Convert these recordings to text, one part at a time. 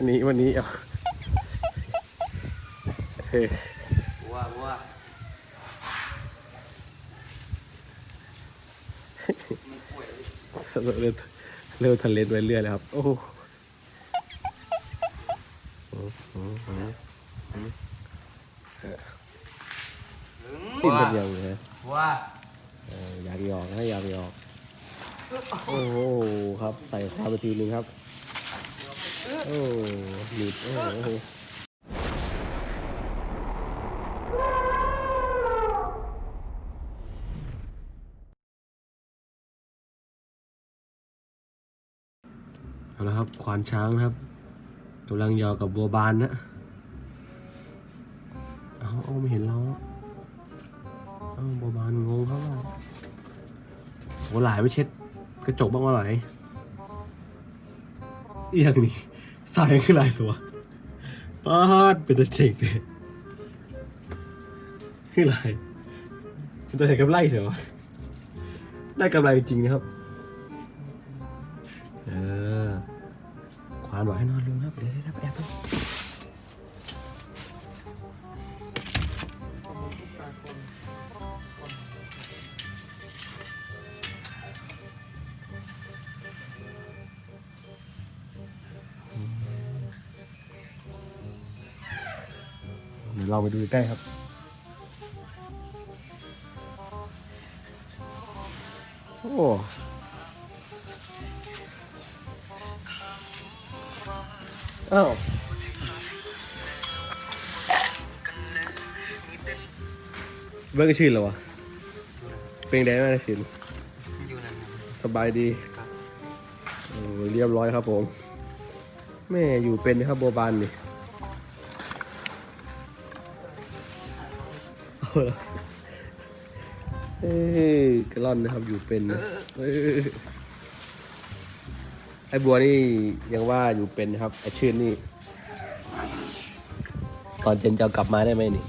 วันนี้วันนี้เอาเฮ้ยบัวบัวมันป่วยเริ่มเริ่มทะเลนไปเรื่อยแล้วครับ โอ้โหอืมอืมอืมถึงกินเป็นยังไงบัวเอออยากหยอกนะอยากหยอก โอ้โหครับ ใส่ความไปทีนึงครับ โอ้หนีบโอ้โหเอาละครับควานช้างนะครับกำลังหยอกกับบัวบานนะเอาเอาไม่เห็นเราเอาบัวบานงงเขาว่าโหหลายไม่เช็ดกระจกบ้างว่าไหลเอียงนี่ สายคือหลายตัวปาดเป็นตะเจ๋งเลยคือหลายเป็นตัวเหนกับไล่เถอะวะได้กำไรจริงนะครับ เออควานบอกให้นอนลงครับ เดี๋ยวได้รับแอบ ยวเราไปดูใกล้ครับโอ้อ้าวเบิ้งชื่อแล้ววะเป็นไงบ้างสินอยู่นั่นนะสบายดีครับโอ้เรียบร้อยครับผม แม่อยู่เป็นนะครับโบบานนี่ เอ้ยกระล่อนนะครับอยู่เป็นนะเอ้ยไอ้บัวนี่ยังว่าอยู่เป็นนะครับไอ้ชื่นนี่ก่อนเจนจะเอากลับมาได้ไหมนี่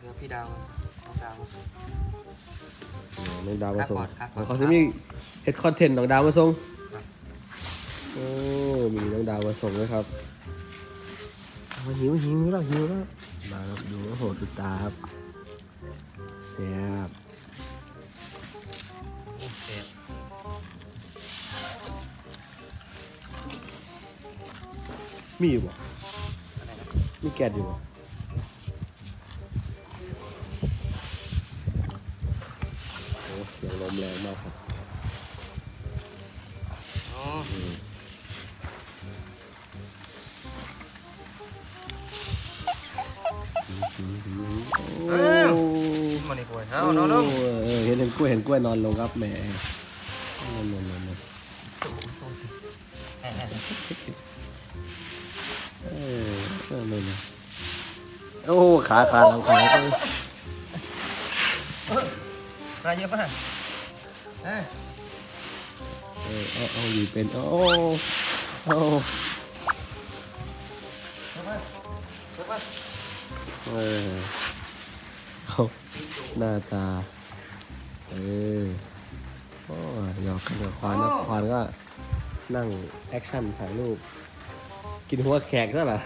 เดี๋ยวพี่ดาวน้องดาวมาส่งน้องดาวมาส่งครับก่อนครับ เขาจะมีเฮ็ดคอนเทนต์น้องดาวมาส่งโอ้มีน้องดาวมาส่งด้วยครับเอหิวหิวแล้วหิวแล้ว มาครับดูโอ้โหดูตาครับแซ่บโอเคมีอยู่บ่มีแก๊สอยู่บ่โอ้เสียงลมแรงมากครับ อ๋อ โอ้มาในป่วยเอานอนลงเออเห็นเห็นกล้วยเห็นกล้วยนอนลงครับแหมนอนนอนนอนนอนแอะแอะเออเออเลยนะโอ้ขาขาหลังขาเออมาเยอะป่ะเอ้ยเออเอาเอาอยู่เป็นโอ้โอ้ เออะป่ะเออเอาหน้าตา เออโอ้หยอกกันกับควานนะควานก็นั่งแอคชั่นถ่ายรูป กินหัวแขกนั่นแหละ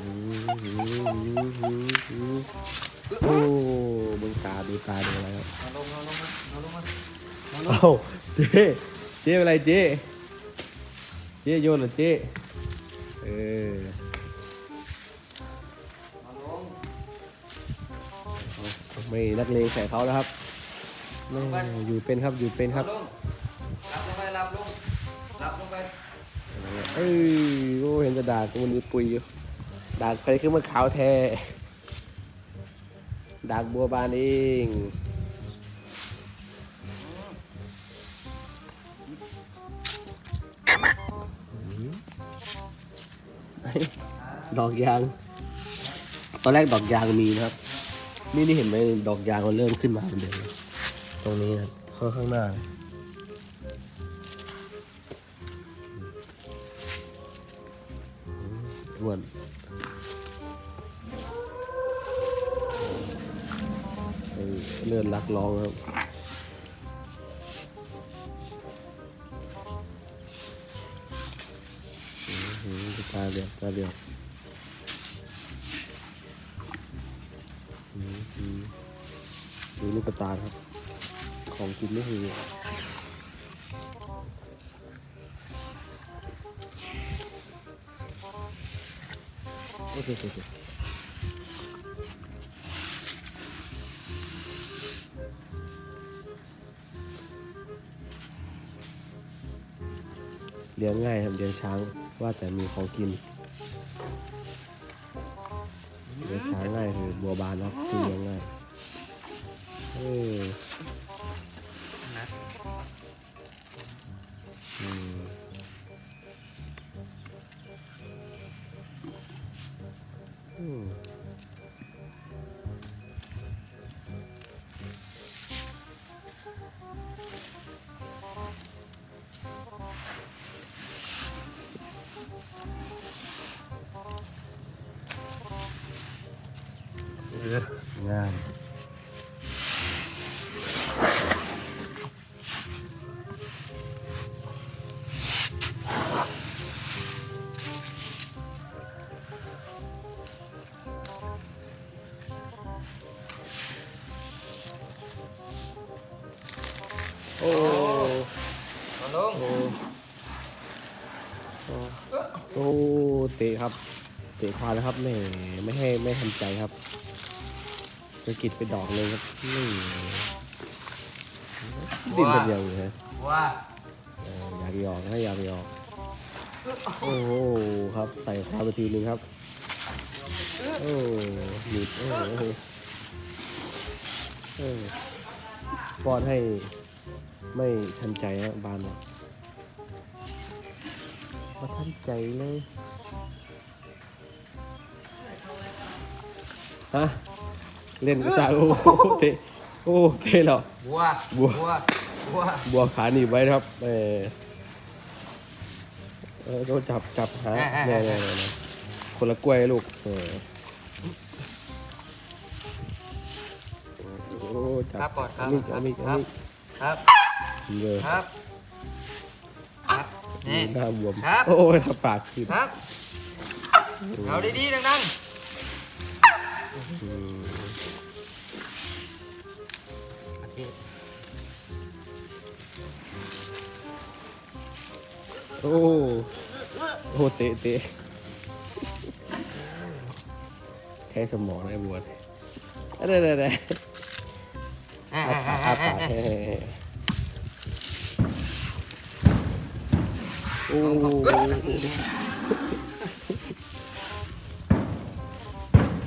อืมอืมอืมอืมอืมโอ้มึงตาดูตาดูอะไรครับนอนลงนอนลงมานอนลงมาเอ้าเจ๊เจ๊เป็นไรเจ๊เจ๊โยนเหรอเจ๊ เออนอนลงเอาไม่นักเลงใส่เขาแล้วครับแม่อยู่เป็นครับอยู่เป็นนคอรันบลงหลับลงไปหลับลงหลับลงไปเอ้ยโอ้เห็นจะด่ากูมันมีปุยอยู่ด่าใครขึ้นมาขาวแท้ด่าบัวบานเอง ดอกยาง ตอนแรกดอกยางมีนะครับ นี่นี่เห็นไหมดอกยางมันเริ่มขึ้นมาเหมือนเดิมตรงนี้นะข้างข้างหน้า อ้วนเออเลื่อนลักร้องครับ ตาเหลือกตาเหลือกอืมอืมดูลูกตาครับ ของกินไม่หือโอเคโอเคเลี้ยงง่ายครับเลี้ยงช้าง ว่าแต่มีของกินเลี้ยงช้างง่ายคือบัวบานเนาะคือเลี้ยงง่ายเออนะอืม ง่ายโอ้เอาลงโอ้โอ้โอ้เตะครับ เตะควาแล้วครับแม่ไม่ให้ไม่ทันใจครับ จะกิดไปดอกเลยครับนี่ดิ้นเป็นอย่างเลยว่าเอออยากหยอกให้อยากหยอกโอ้โหครับใส่ควาไปทีนึงครับ โอ้หยุดโอ้โหเออป้อนให้ไม่ทันใจฮะบานเนี่ยมาทันใจเลย ฮะ เล่นกระจายโอ้โหเตะโอ้เตะเหรอบัวบัว บัว บัว บัวขาหนีบไว้นะครับเออเออก็จับจับหาเนี่ยเนี่ยเนี่ยคนละกล้วยลูกเออโอ้จับครับปอดครับมีกเอามีกคเอารับมีกครับ เยอะครับ ครับ นี่ หน้าบวมครับ โอ้ยทับปากขึ้นครับ เอาดีๆดังอื โอ้โอ้เตะเตะใช้สมองได้บวชเด้เด้เด้อาอาปากอาปากโอ้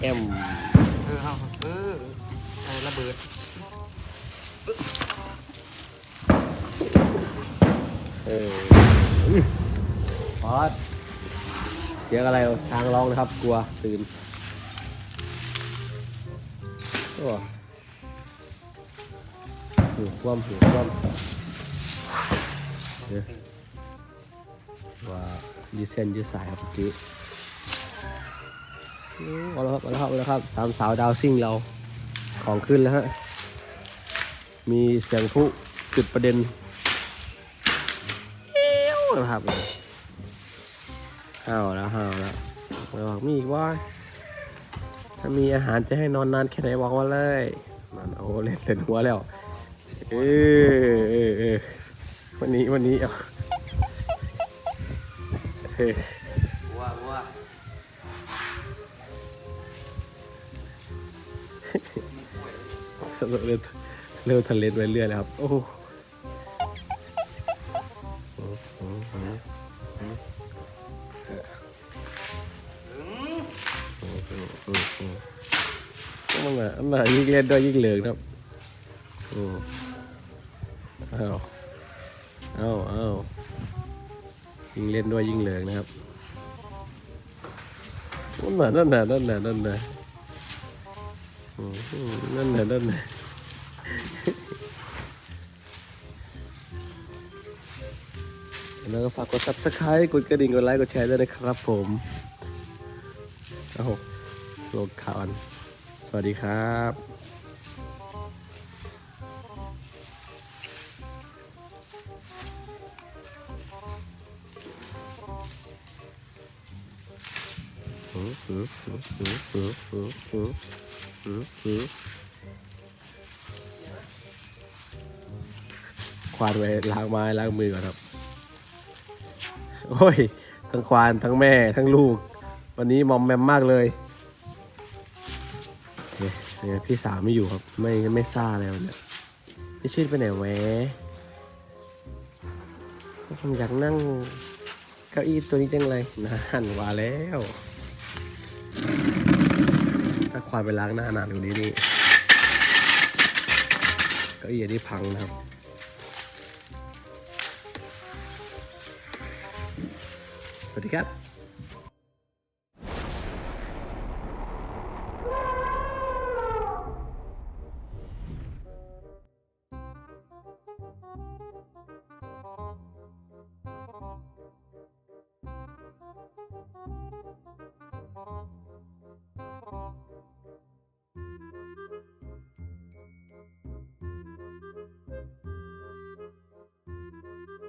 แอมเออเอาเออเออระเบิดเออ พอดเสียงอะไรช้างร้องนะครับ กลัวตื่นโอ้หูคว่ำหูคว่ำเดี๋ยวว่ายืดเส้นยืดสายครับเมื่อกี้อ้เอาละครับเอาละครับเอาละครับสามสาวดาวซิ่งเราของขึ้นแล้วฮะมีเสียงพลุจุดประเด็น นะครับห้าวแล้วห้าวแล้วไม่บอกมีอีกว่าถ้ามีอาหารจะให้นอนนานแค่ไหนบอกมาเลยนั่นโอ้เล่นเล่นหัวแล้วเออเออเออวันนี้วันนี้เอาเออบัวบัวเริ่มเริ่มทะเลนไปเรื่อยแล้วครับ โอ้โหโอ้ งเล่นด้วยยิ่งเหลืองครับโอ้อ้าวอ้าวอ้าวยิ่งเล่นด้วยยิ่งเหลืองนะครับนั่นน่ะนั่นน่ะนั่นน่ะนั่นน่ะนั่นน่ะนั่นน่ะแล้วก็ฝากกด subscribe กดกระดิ่ง กดไลค์ กดแชร์ด้วยนะครับผมโอ้โหโลกข่าวอันสวัสดีครับ ควานไปล้างไม้ล้างมือก่อนครับ โอ้ย ทั้งควานทั้งแม่ทั้งลูก วันนี้มอมแมมมากเลยเนี่ยพี่สาวไม่อยู่ครับ ไม่ไม่ซ่าแล้วเนี่ยพี่ชื่นไปไหนแหวผมอยากนั่งเก้าอี้ตัวนี้จังเลยนานว่าแล้ว ถ้าควายไปล้างหน้านานกว่านี้นี่เก้าอี้อันนี้พังนะครับสวัสดีครับ